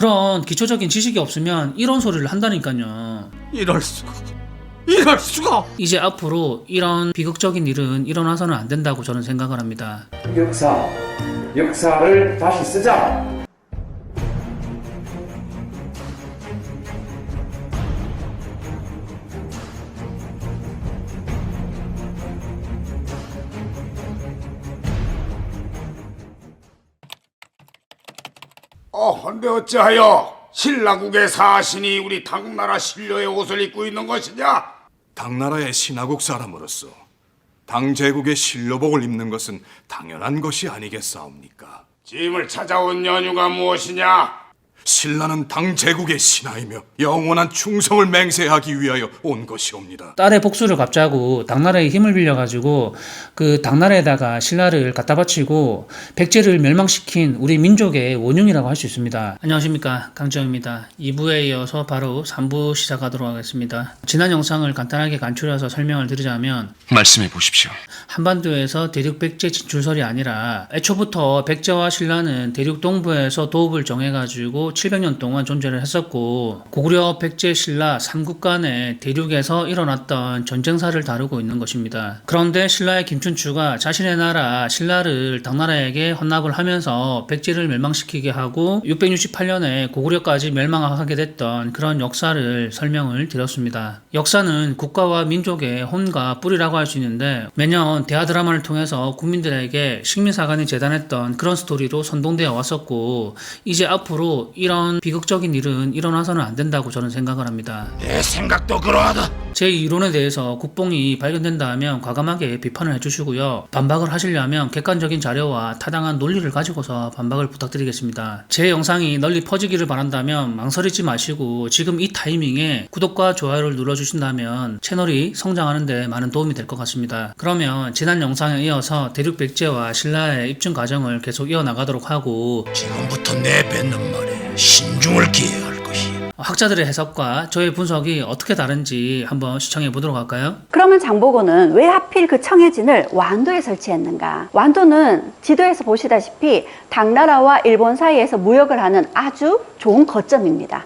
그런 기초적인 지식이 없으면 이런 소리를 한다니까요. 이럴 수가. 이럴 수가. 이제 앞으로 이런 비극적인 일은 일어나서는 안 된다고 저는 생각을 합니다. 역사, 역사를 다시 쓰자. 어, 어찌하여 신라국의 사신이 우리 당나라 신료의 옷을 입고 있는 것이냐? 당나라의 신하국 사람으로서 당제국의 신료복을 입는 것은 당연한 것이 아니겠사옵니까? 짐을 찾아온 연유가 무엇이냐? 신라는 당 제국의 신하이며 영원한 충성을 맹세하기 위하여 온 것이옵니다. 딸의 복수를 갚자고 당나라의 힘을 빌려가지고 그 당나라에다가 신라를 갖다 바치고 백제를 멸망시킨 우리 민족의 원흉이라고 할 수 있습니다. 안녕하십니까 강정입니다. 2부에 이어서 바로 3부 시작하도록 하겠습니다. 지난 영상을 간단하게 간추려서 설명을 드리자면 말씀해 보십시오. 한반도에서 대륙 백제 진출설이 아니라 애초부터 백제와 신라는 대륙 동부에서 도읍을 정해가지고 700년 동안 존재를 했었고 고구려 백제 신라 삼국 간의 대륙에서 일어났던 전쟁사를 다루고 있는 것입니다. 그런데 신라의 김춘추가 자신의 나라 신라를 당나라에게 헌납을 하면서 백제를 멸망시키게 하고 668년에 고구려까지 멸망하게 됐던 그런 역사를 설명을 드렸습니다. 역사는 국가와 민족의 혼과 뿌리라고 할 수 있는데 매년 대하 드라마를 통해서 국민들에게 식민사관이 재단했던 그런 스토리로 선동되어 왔었고 이제 앞으로 이런 비극적인 일은 일어나서는 안 된다고 저는 생각을 합니다. 내 생각도 그러하다. 제 이론에 대해서 국뽕이 발견된다 하면 과감하게 비판을 해주시고요. 반박을 하시려면 객관적인 자료와 타당한 논리를 가지고서 반박을 부탁드리겠습니다. 제 영상이 널리 퍼지기를 바란다면 망설이지 마시고 지금 이 타이밍에 구독과 좋아요를 눌러주신다면 채널이 성장하는데 많은 도움이 될 것 같습니다. 그러면 지난 영상에 이어서 대륙 백제와 신라의 입증 과정을 계속 이어나가도록 하고 지금부터 내 뱉는 말에 신중을 기해야 할 것이. 학자들의 해석과 저의 분석이 어떻게 다른지 한번 시청해 보도록 할까요? 그러면 장보고는 왜 하필 그 청해진을 완도에 설치했는가? 완도는 지도에서 보시다시피 당나라와 일본 사이에서 무역을 하는 아주 좋은 거점입니다.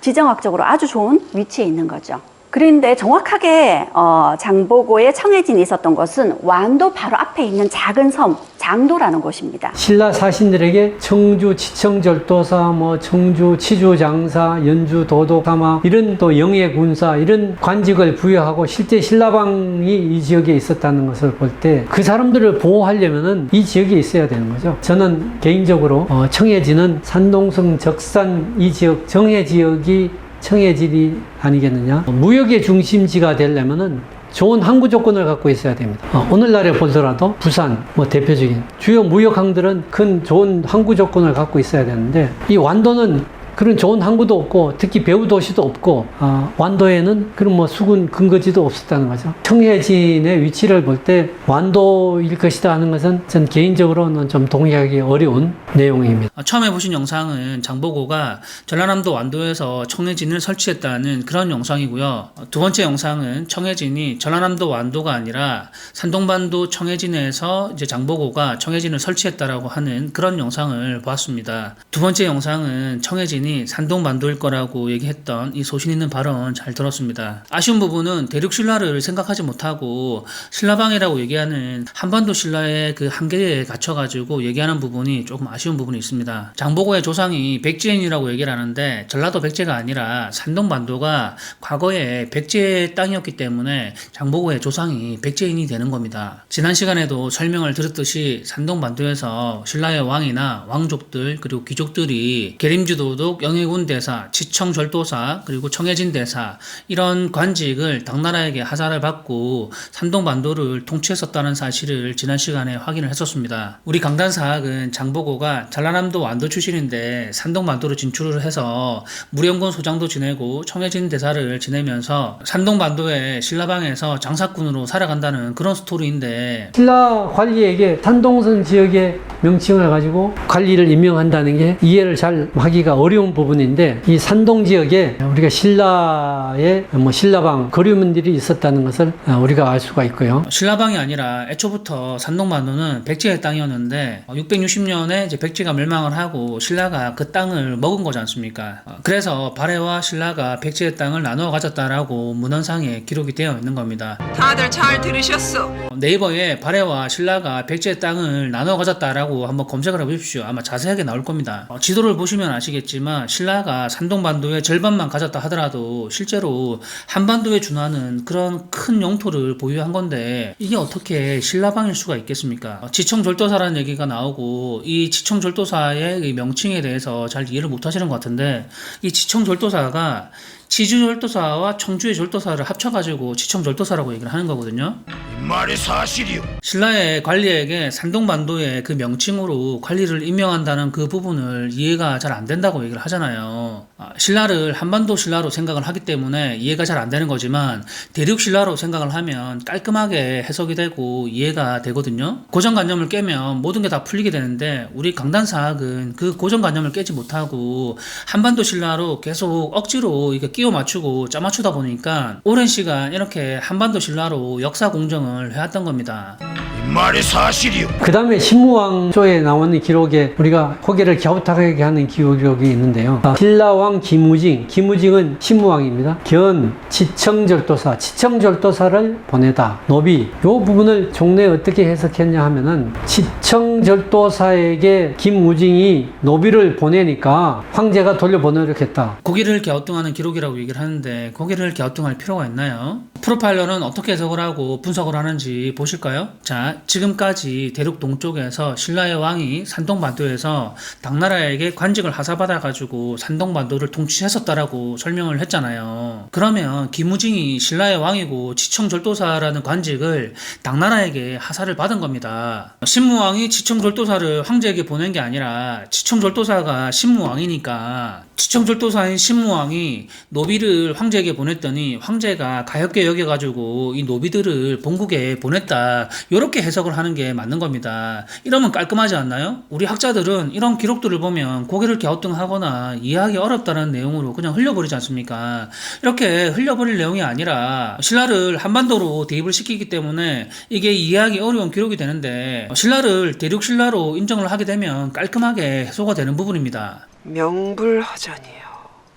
지정학적으로 아주 좋은 위치에 있는 거죠. 그런데 정확하게 어, 장보고의 청해진이 있었던 것은 완도 바로 앞에 있는 작은 섬 장도라는 곳입니다. 신라 사신들에게 청주 치청절도사, 뭐 청주 치주장사, 연주 도독사마 이런 또 영예 군사 이런 관직을 부여하고 실제 신라방이 이 지역에 있었다는 것을 볼 때 그 사람들을 보호하려면은 이 지역에 있어야 되는 거죠. 저는 개인적으로 어, 청해진은 산동성 적산 이 지역 정해 지역이 청해진이 아니겠느냐. 무역의 중심지가 되려면은 좋은 항구 조건을 갖고 있어야 됩니다. 어, 오늘날에 보더라도 부산 뭐 대표적인 주요 무역항들은 큰 좋은 항구 조건을 갖고 있어야 되는데 이 완도는 그런 좋은 항구도 없고 특히 배후 도시도 없고 아, 완도에는 그런 뭐 수군 근거지도 없었다는 거죠. 청해진의 위치를 볼 때 완도일 것이다 하는 것은 전 개인적으로는 좀 동의하기 어려운 내용입니다. 어, 처음에 보신 영상은 장보고가 전라남도 완도에서 청해진을 설치했다는 그런 영상이고요. 어, 두 번째 영상은 청해진이 전라남도 완도가 아니라 산동반도 청해진에서 이제 장보고가 청해진을 설치했다라고 하는 그런 영상을 보았습니다. 두 번째 영상은 청해진이 산동반도일 거라고 얘기했던 이 소신 있는 발언 잘 들었습니다. 아쉬운 부분은 대륙 신라를 생각하지 못하고 신라방이라고 얘기하는 한반도 신라의 그 한계에 갇혀가지고 얘기하는 부분이 조금 아쉬운 부분이 있습니다. 장보고의 조상이 백제인이라고 얘기를 하는데 전라도 백제가 아니라 산동반도가 과거에 백제 땅이었기 때문에 장보고의 조상이 백제인이 되는 겁니다. 지난 시간에도 설명을 드렸듯이 산동반도에서 신라의 왕이나 왕족들 그리고 귀족들이 계림주도독 영해군 대사, 치청절도사 그리고 청해진 대사 이런 관직을 당나라에게 하사를 받고 산동반도를 통치했었다는 사실을 지난 시간에 확인을 했었습니다. 우리 강단 사학은 장보고가 전라남도 완도 출신인데 산동반도로 진출을 해서 무령군 소장도 지내고 청해진 대사를 지내면서 산동반도의 신라방에서 장사꾼으로 살아간다는 그런 스토리인데 신라 관리에게 산동선 지역의 명칭을 가지고 관리를 임명한다는 게 이해를 잘 하기가 어려운 어려운 부분인데 이 산동 지역에 우리가 신라의 뭐 신라방 거류민들이 있었다는 것을 어, 우리가 알 수가 있고요. 신라방이 아니라 애초부터 산동반도는 백제의 땅이었는데 660년에 이제 백제가 멸망을 하고 신라가 그 땅을 먹은 거지 않습니까? 어, 그래서 발해와 신라가 백제의 땅을 나누어 가졌다라고 문헌상에 기록이 되어 있는 겁니다. 다들 잘 들으셨어? 네이버에 발해와 신라가 백제의 땅을 나누어 가졌다라고 한번 검색을 해보십시오. 아마 자세하게 나올 겁니다. 어, 지도를 보시면 아시겠지만 신라가 산동반도의 절반만 가졌다 하더라도 실제로 한반도에 준하는 그런 큰 영토를 보유한 건데 이게 어떻게 신라방일 수가 있겠습니까? 어, 지청절도사라는 얘기가 나오고 이 지청절도사의 이 명칭에 대해서 잘 이해를 못 하시는 것 같은데 이 지청절도사가 지주절도사와 청주의 절도사를 합쳐가지고 지청절도사라고 얘기를 하는 거거든요. 이 말이 사실이오. 신라의 관리에게 산동반도의 그 명칭으로 관리를 임명한다는 그 부분을 이해가 잘 안 된다고 얘기를 하잖아요. 아, 신라를 한반도 신라로 생각을 하기 때문에 이해가 잘 안 되는 거지만 대륙 신라로 생각을 하면 깔끔하게 해석이 되고 이해가 되거든요. 고정관념을 깨면 모든 게 다 풀리게 되는데 우리 강단사학은 그 고정관념을 깨지 못하고 한반도 신라로 계속 억지로 이게 끼워 맞추고 짜 맞추다 보니까 오랜 시간 이렇게 한반도 신라로 역사 공정을 해왔던 겁니다. 이 말이 사실이오. 그 다음에 신무왕 조에 나오는 기록에 우리가 고개를 갸웃하게 하는 기록이 있는데요. 아, 신라왕 김우징, 김우징은 신무왕입니다. 견 지청절도사, 지청절도사를 보내다. 노비, 요 부분을 종래에 어떻게 해석했냐 하면은 지청절도사에게 김우징이 노비를 보내니까 황제가 돌려보내려고 했다. 고기를 갸우뚱하는 기록이라고 얘기를 하는데 고기를 갸우뚱할 필요가 있나요? 프로파일러는 어떻게 해석을 하고 분석을 하는지 보실까요? 자, 지금까지 대륙 동쪽에서 신라의 왕이 산동반도에서 당나라에게 관직을 하사받아가지고 산동반도를 통치했었다라고 설명을 했잖아요. 그러면 김우징이 신라의 왕이고 지청절도사라는 관직을 당나라에게 하사를 받은 겁니다. 신무왕이 지청절도사를 황제에게 보낸 게 아니라 지청절도사가 신무왕이니까 지청절도사인 신무왕이 노비를 황제에게 보냈더니 황제가 가엾게 여겨가지고 이 노비들을 본국에 보냈다. 이렇게 해석을 하는 게 맞는 겁니다. 이러면 깔끔하지 않나요? 우리 학자들은 이런 기록들을 보면 고개를 갸우뚱하거나 이해하기 어렵다는 내용으로 그냥 흘려버리지 않습니까? 이렇게 흘려버릴 내용이 아니라 신라를 한반도로 대입을 시키기 때문에 이게 이해하기 어려운 기록이 되는데 신라를 대륙 신라로 인정을 하게 되면 깔끔하게 해소가 되는 부분입니다. 명불허전이요.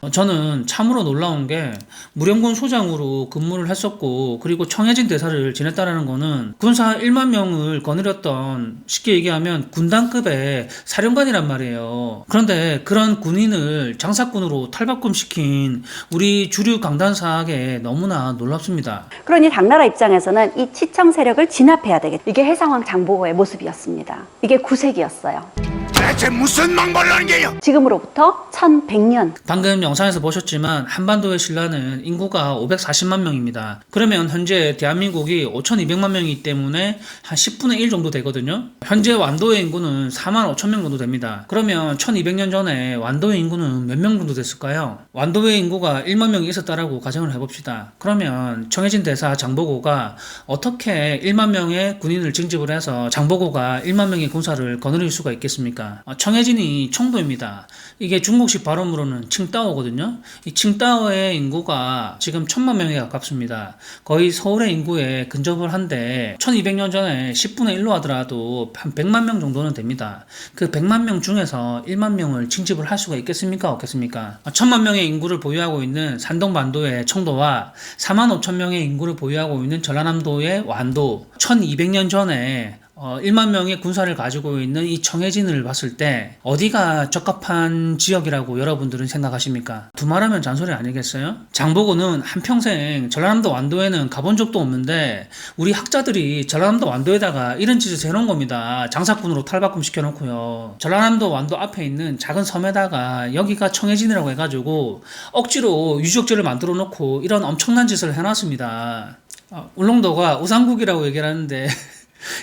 어, 저는 참으로 놀라운 게 무령군 소장으로 근무를 했었고 그리고 청해진 대사를 지냈다라는 거는 군사 1만 명을 거느렸던 쉽게 얘기하면 군단급의 사령관이란 말이에요. 그런데 그런 군인을 장사꾼으로 탈바꿈시킨 우리 주류 강단사에게 너무나 놀랍습니다. 그러니 당나라 입장에서는 이 치청 세력을 진압해야 되겠다. 이게 해상왕 장보고의 모습이었습니다. 이게 구색이었어요. 대체 무슨 망발을 하는 게요? 지금으로부터 1100년 방금 영상에서 보셨지만 한반도의 신라는 인구가 540만 명입니다. 그러면 현재 대한민국이 5,200만 명이기 때문에 한 10분의 1 정도 되거든요. 현재 완도의 인구는 4만 5천 명 정도 됩니다. 그러면 1,200년 전에 완도의 인구는 몇 명 정도 됐을까요? 완도의 인구가 1만 명이 있었다라고 가정을 해봅시다. 그러면 청해진 대사 장보고가 어떻게 1만 명의 군인을 징집을 해서 장보고가 1만 명의 군사를 거느릴 수가 있겠습니까? 어, 청해진이 청도입니다. 이게 중국식 발음으로는 칭따오거든요. 이 칭따오의 인구가 지금 천만 명에 가깝습니다. 거의 서울의 인구에 근접을 한데 1200년 전에 10분의 1로 하더라도 한 100만 명 정도는 됩니다. 그 100만 명 중에서 1만 명을 징집을 할 수가 있겠습니까? 없겠습니까? 어, 천만 명의 인구를 보유하고 있는 산동반도의 청도와 4만 5천 명의 인구를 보유하고 있는 전라남도의 완도 1200년 전에 어, 1만 명의 군사를 가지고 있는 이 청해진을 봤을 때 어디가 적합한 지역이라고 여러분들은 생각하십니까? 두말하면 잔소리 아니겠어요? 장보고는 한평생 전라남도 완도에는 가본 적도 없는데 우리 학자들이 전라남도 완도에다가 이런 짓을 해놓은 겁니다. 장사꾼으로 탈바꿈 시켜놓고요. 전라남도 완도 앞에 있는 작은 섬에다가 여기가 청해진이라고 해가지고 억지로 유적지를 만들어 놓고 이런 엄청난 짓을 해놨습니다. 어, 울릉도가 우상국이라고 얘기를 하는데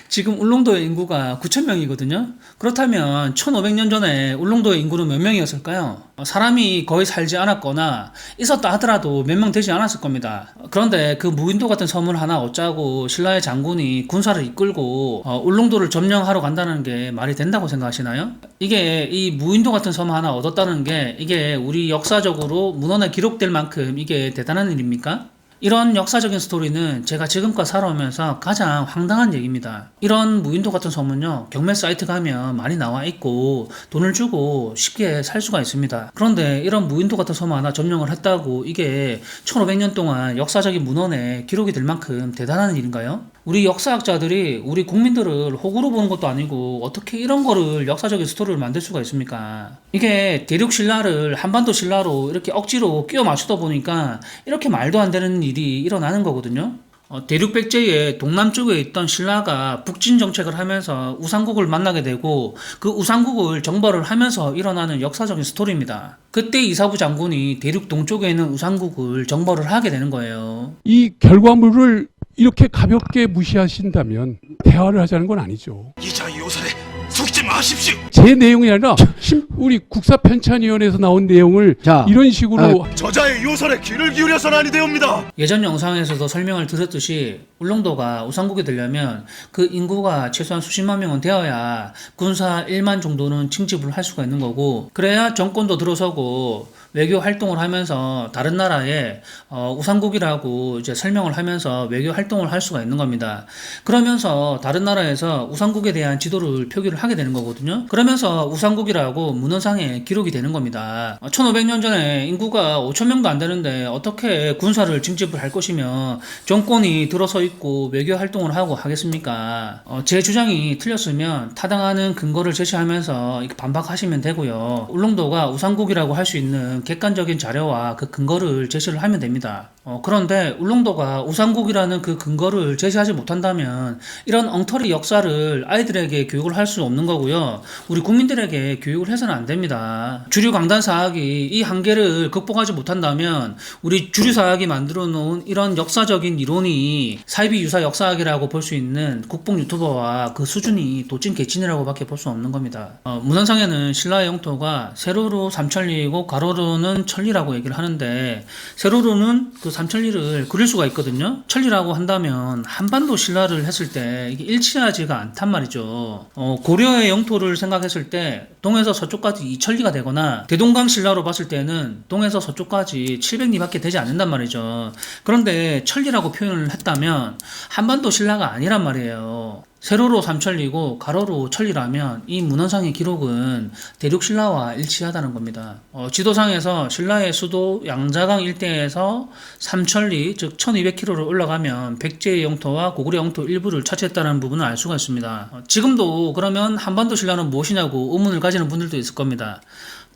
지금 울릉도의 인구가 9,000명이거든요. 그렇다면 1,500년 전에 울릉도의 인구는 몇 명이었을까요? 어, 사람이 거의 살지 않았거나 있었다 하더라도 몇 명 되지 않았을 겁니다. 그런데 그 무인도 같은 섬을 하나 얻자고 신라의 장군이 군사를 이끌고 어, 울릉도를 점령하러 간다는 게 말이 된다고 생각하시나요? 이게 이 무인도 같은 섬 하나 얻었다는 게 이게 우리 역사적으로 문헌에 기록될 만큼 이게 대단한 일입니까? 이런 역사적인 스토리는 제가 지금껏 살아오면서 가장 황당한 얘기입니다. 이런 무인도 같은 섬은요, 경매 사이트 가면 많이 나와 있고, 돈을 주고 쉽게 살 수가 있습니다. 그런데 이런 무인도 같은 섬 하나 점령을 했다고 이게 1500년 동안 역사적인 문헌에 기록이 될 만큼 대단한 일인가요? 우리 역사학자들이 우리 국민들을 호구로 보는 것도 아니고 어떻게 이런 거를 역사적인 스토리를 만들 수가 있습니까? 이게 대륙 신라를 한반도 신라로 이렇게 억지로 끼워 맞추다 보니까 이렇게 말도 안 되는 일이 일어나는 거거든요. 어, 대륙 백제의 동남쪽에 있던 신라가 북진 정책을 하면서 우상국을 만나게 되고 그 우상국을 정벌을 하면서 일어나는 역사적인 스토리입니다. 그때 이사부 장군이 대륙 동쪽에 있는 우상국을 정벌을 하게 되는 거예요. 이 결과물을 이렇게 가볍게 무시하신다면 대화를 하자는 건 아니죠. 이자 요설에 속지 마십시오. 제 내용이 아니라 심- 우리 국사편찬위원회에서 나온 내용을 자, 이런 식으로 저자의 요설에 귀를 기울여서는 아니 되옵니다. 예전 영상에서도 설명을 드렸듯이 울릉도가 우상국이 되려면 그 인구가 최소한 수십만 명은 되어야 군사 1만 정도는 칭집을 할 수가 있는 거고 그래야 정권도 들어서고 외교 활동을 하면서 다른 나라에 어, 우상국이라고 이제 설명을 하면서 외교 활동을 할 수가 있는 겁니다. 그러면서 다른 나라에서 우상국에 대한 지도를 표기를 하게 되는 거거든요. 그러면서 우상국이라고 문헌상에 기록이 되는 겁니다. 1500년 전에 인구가 5천명도 안 되는데 어떻게 군사를 징집을 할 것이며 정권이 들어서 있고 외교 활동을 하고 하겠습니까? 어, 제 주장이 틀렸으면 타당하는 근거를 제시하면서 반박하시면 되고요. 울릉도가 우상국이라고 할 수 있는 객관적인 자료와 그 근거를 제시를 하면 됩니다. 어, 그런데 울릉도가 우상국이라는 그 근거를 제시하지 못한다면 이런 엉터리 역사를 아이들에게 교육을 할 수 없는 거고요. 우리 국민들에게 교육을 해서는 안 됩니다. 주류 강단 사학이 이 한계를 극복하지 못한다면 우리 주류 사학이 만들어 놓은 이런 역사적인 이론이 사이비 유사 역사학이라고 볼 수 있는 국뽕 유튜버와 그 수준이 도찐 개찐이라고밖에 볼 수 없는 겁니다. 어, 문헌상에는 신라의 영토가 세로로 삼천리이고 가로로 는 천리라고 얘기를 하는데 세로로는 그 삼천리를 그릴 수가 있거든요. 천리라고 한다면 한반도 신라를 했을 때 이게 일치하지가 않단 말이죠. 어, 고려의 영토를 생각했을 때 동에서 서쪽까지 이천리가 되거나 대동강 신라로 봤을 때는 동에서 서쪽까지 700리밖에 되지 않는단 말이죠. 그런데 천리라고 표현을 했다면 한반도 신라가 아니란 말이에요. 세로로 삼천리고 가로로 천리라면 이 문헌상의 기록은 대륙 신라와 일치하다는 겁니다. 어, 지도상에서 신라의 수도 양자강 일대에서 삼천리 즉 1200km로 올라가면 백제의 영토와 고구려 영토 일부를 차지했다는 부분을 알 수가 있습니다. 어, 지금도 그러면 한반도 신라는 무엇이냐고 의문을 가지는 분들도 있을 겁니다.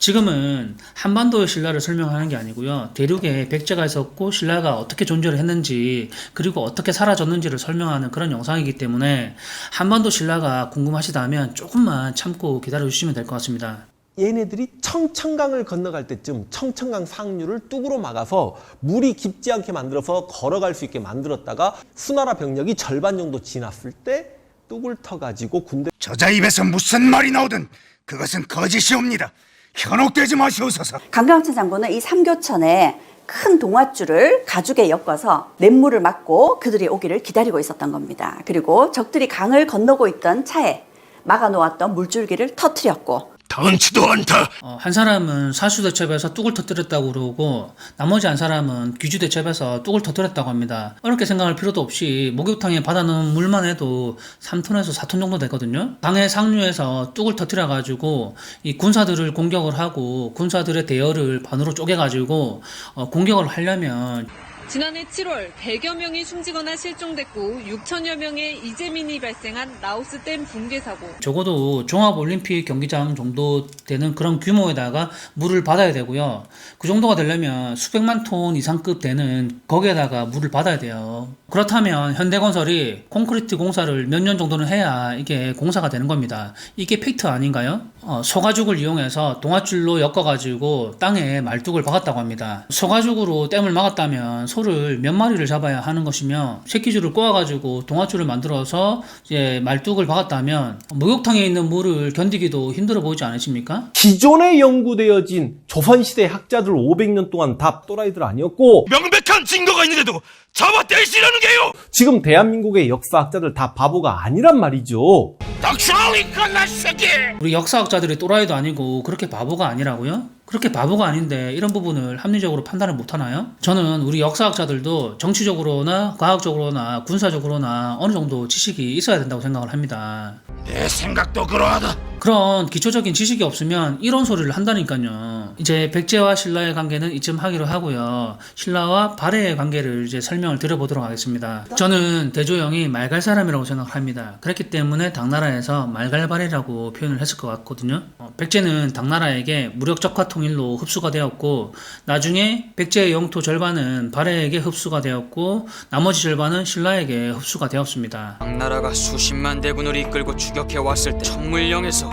지금은 한반도의 신라를 설명하는 게 아니고요. 대륙에 백제가 있었고 신라가 어떻게 존재를 했는지 그리고 어떻게 사라졌는지를 설명하는 그런 영상이기 때문에 한반도 신라가 궁금하시다면 조금만 참고 기다려 주시면 될 것 같습니다. 얘네들이 청천강을 건너갈 때쯤 청천강 상류를 뚝으로 막아서 물이 깊지 않게 만들어서 걸어갈 수 있게 만들었다가 수나라 병력이 절반 정도 지났을 때 뚝을 터가지고 군대 저자 입에서 무슨 말이 나오든 그것은 거짓이옵니다. 현혹되지 마시옵소서. 강강천 장군은 이 삼교천에 큰 동화줄을 가죽에 엮어서 냇물을 막고 그들이 오기를 기다리고 있었던 겁니다. 그리고 적들이 강을 건너고 있던 차에 막아놓았던 물줄기를 터트렸고 덩치도 않다. 어, 한 사람은 사수 대첩에서 뚝을 터뜨렸다고 그러고 나머지 한 사람은 귀주 대첩에서 뚝을 터뜨렸다고 합니다. 어렵게 생각할 필요도 없이 목욕탕에 받아놓은 물만 해도 3톤에서 4톤 정도 되거든요. 강의 상류에서 뚝을 터뜨려가지고 이 군사들을 공격을 하고 군사들의 대열을 반으로 쪼개가지고 어, 공격을 하려면 지난해 7월 100여 명이 숨지거나 실종됐고 6천여 명의 이재민이 발생한 라오스 댐 붕괴 사고. 적어도 종합올림픽 경기장 정도 되는 그런 규모에다가 물을 받아야 되고요. 그 정도가 되려면 수백만 톤 이상급 되는 거기에다가 물을 받아야 돼요. 그렇다면 현대건설이 콘크리트 공사를 몇 년 정도는 해야 이게 공사가 되는 겁니다. 이게 팩트 아닌가요? 어, 소가죽을 이용해서 동아줄로 엮어가지고 땅에 말뚝을 박았다고 합니다. 소가죽으로 댐을 막았다면 소를 몇 마리를 잡아야 하는 것이며 새끼줄을 꼬아가지고 동아줄을 만들어서 이제 말뚝을 박았다면 목욕탕에 있는 물을 견디기도 힘들어 보이지 않으십니까? 기존에 연구되어진 조선시대 학자들 500년 동안 다 또라이들 아니었고 명백한 증거가 있는데도 잡아떼시라는 게요. 지금 대한민국의 역사학자들 다 바보가 아니란 말이죠. 닥쳐이 갓나 새끼. 우리 역사학자들이 또라이도 아니고 그렇게 바보가 아니라고요? 그렇게 바보가 아닌데 이런 부분을 합리적으로 판단을 못하나요? 저는 우리 역사학자들도 정치적으로나 과학적으로나 군사적으로나 어느 정도 지식이 있어야 된다고 생각을 합니다. 내 생각도 그러하다. 그런 기초적인 지식이 없으면 이런 소리를 한다니까요. 이제 백제와 신라의 관계는 이쯤 하기로 하고요. 신라와 발해의 관계를 이제 설명을 드려보도록 하겠습니다. 저는 대조영이 말갈 사람이라고 생각을 합니다. 그렇기 때문에 당나라에서 말갈발해라고 표현을 했을 것 같거든요. 어, 백제는 당나라에게 무력 적화 통일로 흡수가 되었고 나중에 백제의 영토 절반은 발해에게 흡수가 되었고 나머지 절반은 신라에게 흡수가 되었습니다. 당나라가 수십만 대군을 이끌고 추격해 왔을 때 천물령에서 당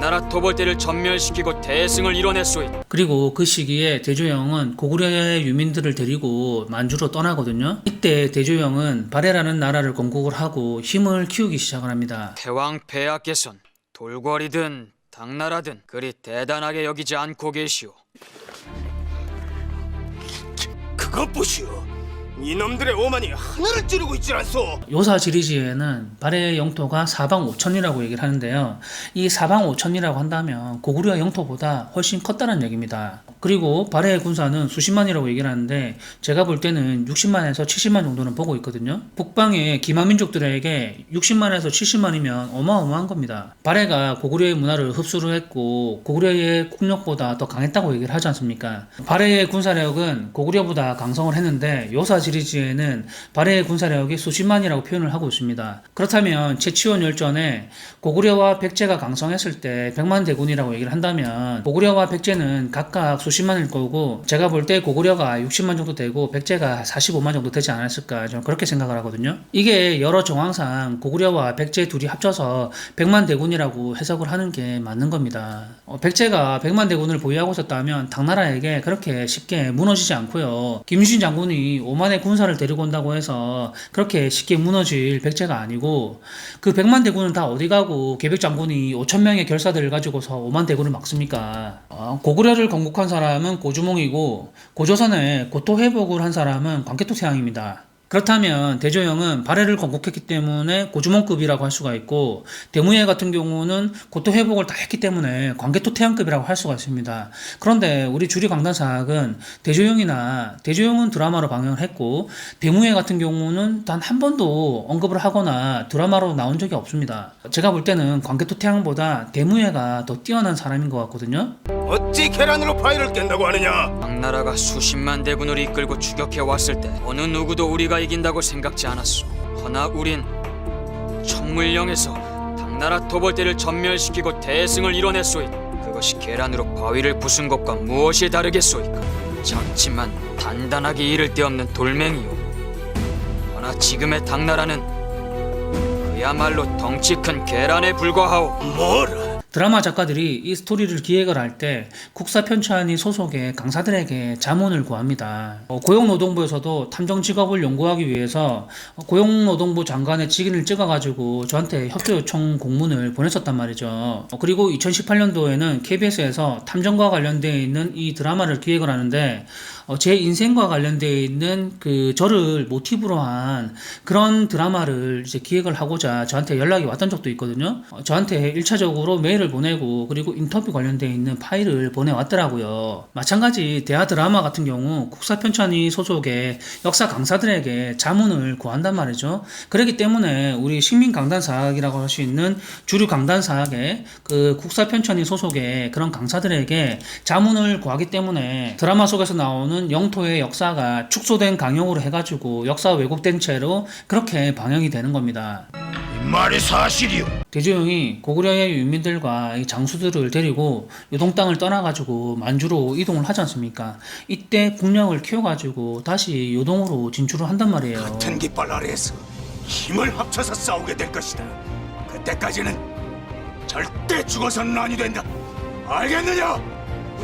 나라 토벌대를 전멸시키고 대승을 이뤄냈소이. 그리고 그 시기에 대조영은 고구려의 유민들을 데리고 만주로 떠나거든요. 이때 대조영은 발해라는 나라를 건국을 하고 힘을 키우기 시작을 합니다. 태왕 폐하께선 돌궐이든 당나라든 그리 대단하게 여기지 않고 계시오. 그것 보시오. 이놈들의 오만이 하늘을 찌르고 있질 않소. 요사 지리지에는 발해의 영토가 사방 5천이라고 얘기를 하는데요. 이 사방 5천이라고 한다면 고구려 영토보다 훨씬 컸다는 얘기입니다. 그리고 발해의 군사는 수십만이라고 얘기를 하는데 제가 볼 때는 60만에서 70만 정도는 보고 있거든요. 북방의 기마민족들에게 60만에서 70만이면 어마어마한 겁니다. 발해가 고구려의 문화를 흡수를 했고 고구려의 국력보다 더 강했다고 얘기를 하지 않습니까? 발해의 군사력은 고구려보다 강성을 했는데 요사 지 리지에는 발해의 군사력이 수십만이라고 표현을 하고 있습니다. 그렇다면 채치원 열전에 고구려와 백제가 강성했을 때 100만 대군이라고 얘기를 한다면 고구려와 백제는 각각 수십만일 거고 제가 볼 때 고구려가 60만 정도 되고 백제가 45만 정도 되지 않았을까 저는 그렇게 생각을 하거든요. 이게 여러 정황상 고구려와 백제 둘이 합쳐서 100만 대군이라고 해석을 하는 게 맞는 겁니다. 어, 백제가 100만 대군을 보유하고 있었다면 당나라에게 그렇게 쉽게 무너지지 않고요. 김유신 장군이 5만 의 군사를 데리고 온다고 해서 그렇게 쉽게 무너질 백제가 아니고 그 100만 대군은 다 어디 가고 계백 장군이 5천 명의 결사들을 가지고서 5만 대군을 막습니까? 어, 고구려를 건국한 사람은 고주몽이고 고조선에 고토 회복을 한 사람은 광개토 태양입니다. 그렇다면 대조영은 발해를 건국했기 때문에 고주몽급이라고 할 수가 있고 대무예 같은 경우는 고토 회복을 다 했기 때문에 광개토 태양급이라고 할 수가 있습니다. 그런데 우리 주리 강단사학은 대조영이나 대조영은 드라마로 방영을 했고 대무예 같은 경우는 단 한 번도 언급을 하거나 드라마로 나온 적이 없습니다. 제가 볼 때는 광개토 태양보다 대무예가 더 뛰어난 사람인 것 같거든요. 어찌 계란으로 파이를 깬다고 하느냐? 당나라가 수십만 대군을 이끌고 추격해 왔을 때 어느 누구도 우리가 이긴다고 생각지 않았소. 허나 우린 천물령에서 당나라 토벌대를 전멸시키고 대승을 이뤄냈소이. 그것이 계란으로 바위를 부순 것과 무엇이 다르겠소이까? 작지만 단단하게 이를 데 없는 돌멩이요. 허나 지금의 당나라는 그야말로 덩치 큰 계란에 불과하오. 뭐라? 드라마 작가들이 이 스토리를 기획을 할 때 국사편찬이 소속의 강사들에게 자문을 구합니다. 어, 고용노동부에서도 탐정 직업을 연구하기 위해서 고용노동부 장관의 직인을 찍어가지고 저한테 협조 요청 공문을 보냈었단 말이죠. 어, 그리고 2018년도에는 KBS에서 탐정과 관련되어 있는 이 드라마를 기획을 하는데 어, 제 인생과 관련되어 있는 그 저를 모티브로 한 그런 드라마를 이제 기획을 하고자 저한테 연락이 왔던 적도 있거든요. 어, 저한테 1차적으로 메일을 보내고 그리고 인터뷰 관련되어 있는 파일을 보내왔더라고요. 마찬가지 대하 드라마 같은 경우 국사 편찬이 소속의 역사 강사들에게 자문을 구한단 말이죠. 그렇기 때문에 우리 식민 강단 사학이라고 할 수 있는 주류 강단 사학의 그 국사 편찬이 소속의 그런 강사들에게 자문을 구하기 때문에 드라마 속에서 나오는 영토의 역사가 축소된 강용으로 해가지고 역사 왜곡된 채로 그렇게 방영이 되는 겁니다. 이 말이 사실이오. 대조영이 고구려의 유민들과 이 장수들을 데리고 요동 땅을 떠나가지고 만주로 이동을 하지 않습니까? 이때 국력을 키워가지고 다시 요동으로 진출을 한단 말이에요. 같은 깃발 아래에서 힘을 합쳐서 싸우게 될 것이다. 그때까지는 절대 죽어서는 아니 된다. 알겠느냐?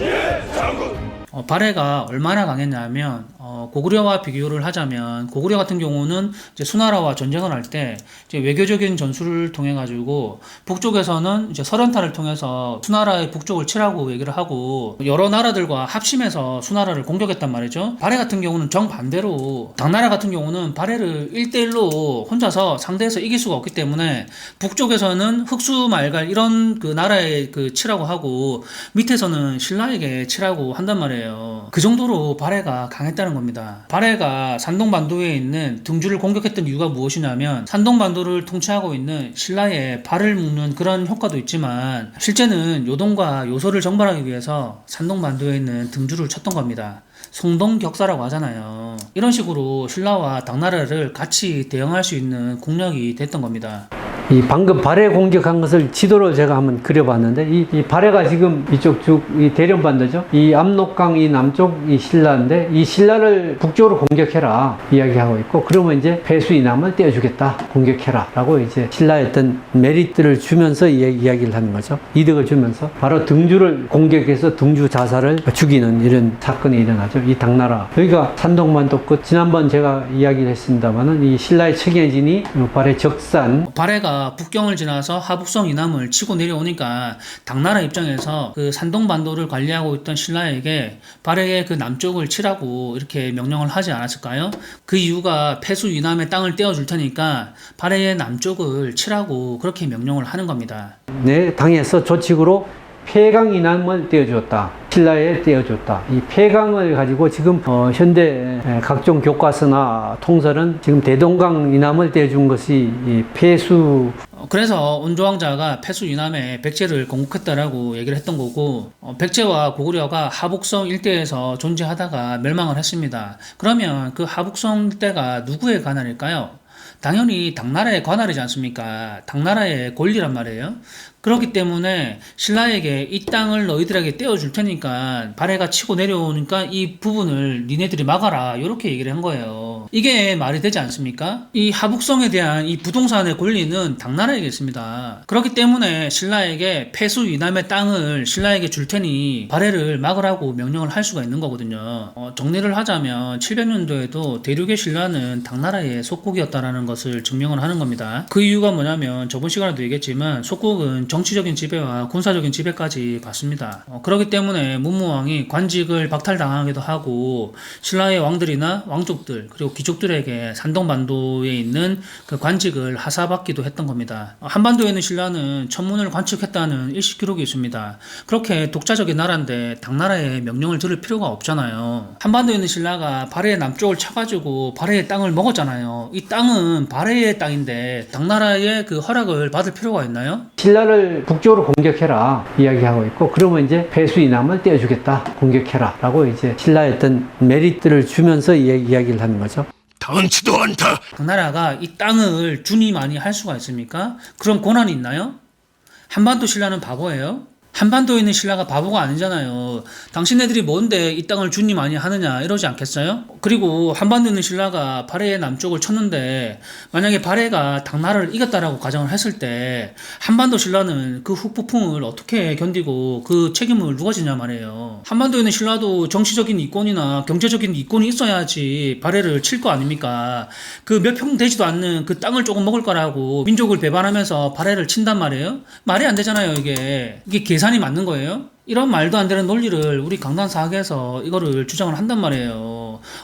예, 장군. 어, 발해가 얼마나 강했냐면 어, 어, 고구려와 비교를 하자면 고구려 같은 경우는 이제 수나라와 전쟁을 할 때 외교적인 전술을 통해 가지고 북쪽에서는 이제 설현탄을 통해서 수나라의 북쪽을 치라고 얘기를 하고 여러 나라들과 합심해서 수나라를 공격했단 말이죠. 발해 같은 경우는 정반대로 당나라 같은 경우는 발해를 1대1로 혼자서 상대해서 이길 수가 없기 때문에 북쪽에서는 흑수 말갈 이런 그 나라에 그 치라고 하고 밑에서는 신라에게 치라고 한단 말이에요. 그 정도로 발해가 강했다는 겁니다. 발해가 산동반도에 있는 등주를 공격했던 이유가 무엇이냐면 산동반도를 통치하고 있는 신라의 발을 묶는 그런 효과도 있지만 실제는 요동과 요소를 정발하기 위해서 산동반도에 있는 등주를 쳤던 겁니다. 송동격사라고 하잖아요. 이런 식으로 신라와 당나라를 같이 대응할 수 있는 공략이 됐던 겁니다. 이 방금 발해 공격한 것을 지도로 제가 한번 그려봤는데 이, 이 발해가 지금 이쪽 쭉 이 대련반도죠. 이 압록강 이 남쪽 이 신라인데 이 신라를 북쪽으로 공격해라 이야기하고 있고 그러면 이제 배수 이남을 떼어주겠다 공격해라 라고 이제 신라의 어떤 메리트를 주면서 이야- 이야기를 하는 거죠. 이득을 주면서 바로 등주를 공격해서 등주 자살을 죽이는 이런 사건이 일어나죠. 이 당나라 여기가 산동반도 끝 지난번 제가 이야기를 했습니다만은 이 신라의 청해진이 발해 적산 발해가 북경을 지나서 하북성 이남을 치고 내려오니까 당나라 입장에서 그 산동반도를 관리하고 있던 신라에게 발해의 그 남쪽을 치라고 이렇게 명령을 하지 않았을까요? 그 이유가 폐수 이남의 땅을 떼어줄 테니까 발해의 남쪽을 치라고 그렇게 명령을 하는 겁니다. 내 당에서 조직으로 폐강 이남을 떼어주었다. 신라에 떼어줬다. 이 폐강을 가지고 지금 어, 현대 에, 각종 교과서나 통설은 지금 대동강 이남을 떼어준 것이 이 폐수 어, 그래서 온조왕자가 폐수 이남에 백제를 건국했다라고 얘기를 했던 거고 어, 백제와 고구려가 하북성 일대에서 존재하다가 멸망을 했습니다. 그러면 그 하북성 일대가 누구의 관할일까요? 당연히 당나라의 관할이지 않습니까? 당나라의 권리란 말이에요. 그렇기 때문에 신라에게 이 땅을 너희들에게 떼어줄 테니까 발해가 치고 내려오니까 이 부분을 니네들이 막아라 이렇게 얘기를 한 거예요. 이게 말이 되지 않습니까? 이 하북성에 대한 이 부동산의 권리는 당나라에게 있습니다. 그렇기 때문에 신라에게 폐수 이남의 땅을 신라에게 줄 테니 발해를 막으라고 명령을 할 수가 있는 거거든요. 어, 정리를 하자면 700년도에도 대륙의 신라는 당나라의 속국이었다라는 것을 증명을 하는 겁니다. 그 이유가 뭐냐면 저번 시간에도 얘기했지만 속국은 정치적인 지배와 군사적인 지배까지 받습니다. 어, 그렇기 때문에 문무왕이 관직을 박탈당하기도 하고 신라의 왕들이나 왕족들 그리고 귀족들에게 산동반도에 있는 그 관직을 하사받기도 했던 겁니다. 어, 한반도에 있는 신라는 천문을 관측했다는 일식 기록이 있습니다. 그렇게 독자적인 나라인데 당나라의 명령을 들을 필요가 없잖아요. 한반도에 있는 신라가 발해의 남쪽을 쳐가지고 발해의 땅을 먹었잖아요. 이 땅은 발해의 땅인데 당나라의 그 허락을 받을 필요가 있나요? 신라를 북쪽으로 공격해라 이야기하고 있고 그러면 이제 배수 이남을 떼어주겠다 공격해라 라고 이제 신라의 어떤 메리트를 주면서 이야- 이야기를 하는 거죠. 당치도 않다. 당나라가 이 땅을 주니 많이 할 수가 있습니까? 그런 권한이 있나요? 한반도 신라는 바보예요? 한반도에 있는 신라가 바보가 아니잖아요. 당신네들이 뭔데 이 땅을 주니 많이 하느냐 이러지 않겠어요? 그리고 한반도에 있는 신라가 발해의 남쪽을 쳤는데 만약에 발해가 당나라를 이겼다라고 가정을 했을 때 한반도 신라는 그 후폭풍을 어떻게 견디고 그 책임을 누가 지냐 말이에요. 한반도에 있는 신라도 정치적인 이권이나 경제적인 이권이 있어야지 발해를 칠 거 아닙니까? 그 몇 평 되지도 않는 그 땅을 조금 먹을 거라고 민족을 배반하면서 발해를 친단 말이에요? 말이 안 되잖아요, 이게. 이게 계산 이 맞는 거예요? 이런 말도 안 되는 논리를 우리 강단 사학에서 이거를 주장을 한단 말이에요.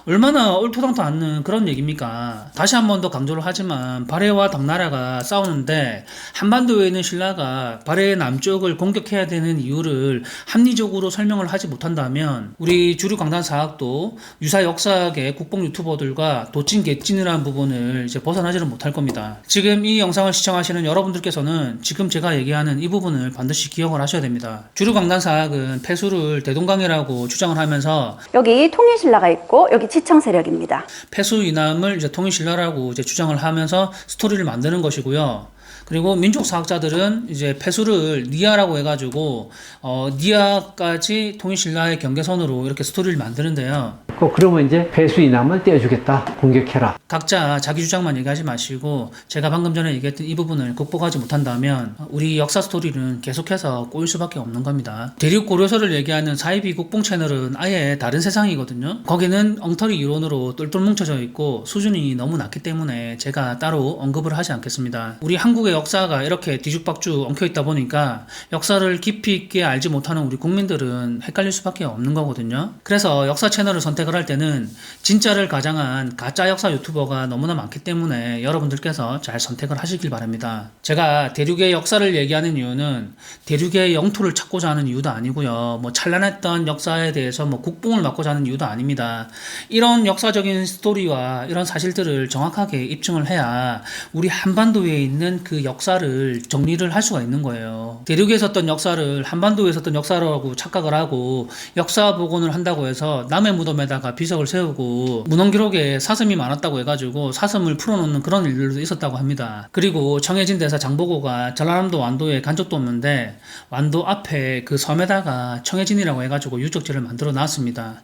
얼마나 옳토당토 않는 그런 얘기입니까? 다시 한 번 더 강조를 하지만 발해와 당나라가 싸우는데 한반도에 있는 신라가 발해의 남쪽을 공격해야 되는 이유를 합리적으로 설명을 하지 못한다면 우리 주류 강단 사학도 유사 역사학의 국뽕 유튜버들과 도찐 개찐이라는 부분을 이제 벗어나지는 못할 겁니다. 지금 이 영상을 시청하시는 여러분들께서는 지금 제가 얘기하는 이 부분을 반드시 기억을 하셔야 됩니다. 주류 강단 사학은 폐수를 대동강이라고 주장을 하면서 여기 통일신라가 있고 여기 지청 세력입니다. 폐수 이남을 이제 통일신라라고 이제 주장을 하면서 스토리를 만드는 것이고요. 그리고 민족 사학자들은 이제 폐수를 니아라고 해가지고 어 니아까지 통일신라의 경계선으로 이렇게 스토리를 만드는데요. 꼭 그러면 이제 배수 이남을 떼어주겠다. 공격해라. 각자 자기 주장만 얘기하지 마시고 제가 방금 전에 얘기했던 이 부분을 극복하지 못한다면 우리 역사 스토리는 계속해서 꼬일 수밖에 없는 겁니다. 대륙 고려서를 얘기하는 사이비 국뽕 채널은 아예 다른 세상이거든요. 거기는 엉터리 이론으로 똘똘 뭉쳐져 있고 수준이 너무 낮기 때문에 제가 따로 언급을 하지 않겠습니다. 우리 한국의 역사가 이렇게 뒤죽박죽 엉켜 있다 보니까 역사를 깊이 있게 알지 못하는 우리 국민들은 헷갈릴 수밖에 없는 거거든요. 그래서 역사 채널을 선택 을 할 때는 진짜를 가장한 가짜 역사 유튜버가 너무나 많기 때문에 여러분들께서 잘 선택을 하시길 바랍니다. 제가 대륙의 역사를 얘기하는 이유는 대륙의 영토를 찾고자 하는 이유도 아니고요. 뭐 찬란했던 역사에 대해서 뭐 국뽕을 맞고자 하는 이유도 아닙니다. 이런 역사적인 스토리와 이런 사실들을 정확하게 입증을 해야 우리 한반도에 있는 그 역사를 정리를 할 수가 있는 거예요. 대륙에 있었던 역사를 한반도에 있었던 역사라고 착각을 하고 역사 복원을 한다고 해서 남의 무덤에다 가 비석을 세우고 문헌 기록에 사슴이 많았다고 해가지고 사슴을 풀어놓는 그런 일들도 있었다고 합니다. 그리고 청해진 대사 장보고가 전라남도 완도에 간 적도 없는데 완도 앞에 그 섬에다가 청해진이라고 해가지고 유적지를 만들어 놨습니다.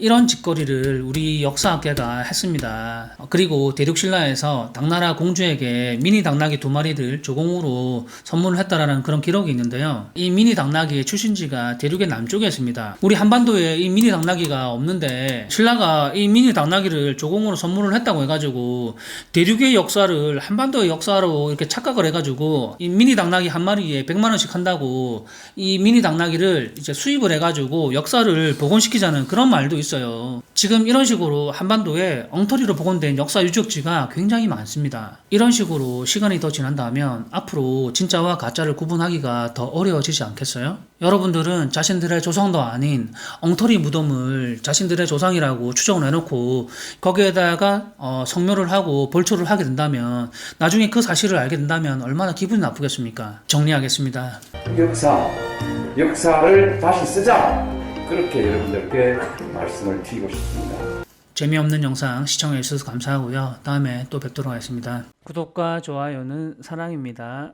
이런 짓거리를 우리 역사학계가 했습니다. 그리고 대륙신라에서 당나라 공주에게 미니 당나귀 두 마리를 조공으로 선물을 했다라는 그런 기록이 있는데요. 이 미니 당나귀의 출신지가 대륙의 남쪽에 있습니다. 우리 한반도에 이 미니 당나귀가 없는데 신라가 이 미니 당나귀를 조공으로 선물을 했다고 해가지고 대륙의 역사를 한반도의 역사로 이렇게 착각을 해가지고 이 미니 당나귀 한 마리에 100만 원씩 한다고 이 미니 당나귀를 이제 수입을 해가지고 역사를 복원시키자는 그런 말도 있어요. 지금 이런 식으로 한반도에 엉터리로 복원된 역사 유적지가 굉장히 많습니다. 이런 식으로 시간이 더 지난다면 앞으로 진짜와 가짜를 구분하기가 더 어려워지지 않겠어요? 여러분들은 자신들의 조상도 아닌 엉터리 무덤을 자신들의 조상이라고 추정을 해놓고 거기에다가 어, 성묘를 하고 벌초를 하게 된다면 나중에 그 사실을 알게 된다면 얼마나 기분이 나쁘겠습니까? 정리하겠습니다. 역사, 역사를 다시 쓰자. 그렇게 여러분들께 말씀을 드리고 싶습니다. 재미없는 영상 시청해 주셔서 감사하고요. 다음에 또 뵙도록 하겠습니다. 구독과 좋아요는 사랑입니다.